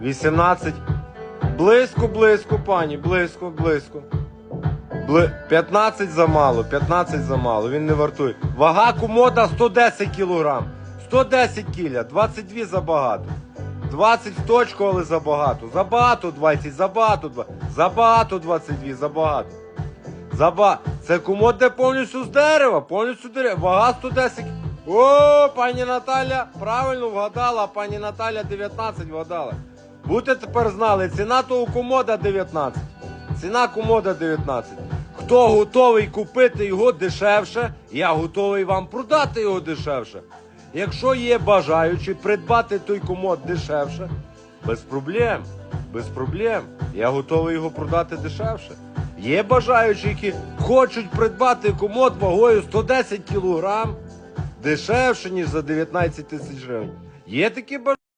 18. Близько, близько, пані, близько, близько. Бли... 15 замало, 15 замало, він не вартує. Вага комода 110 кілограм. 110 кіля, 22 забагато. 20 в точку, але забагато. Забагато 20, забагато 2. Забагато 22, забагато. Заба... Це комод де повністю з дерева, повністю дерева. Вага 110. О, пані Наталя, правильно вгадала, пані Наталя 19 вгадала. Будете тепер знали, ціна того комода 19. Ціна комода 19. Хто готовий купити його дешевше, я готовий вам продати його дешевше. Якщо є бажаючі придбати той комод дешевше, без проблем. Без проблем. Я готовий його продати дешевше. Є бажаючі, які хочуть придбати комод вагою 110 кг дешевше, ніж за 19 тисяч гривень. Є такі бажаючі.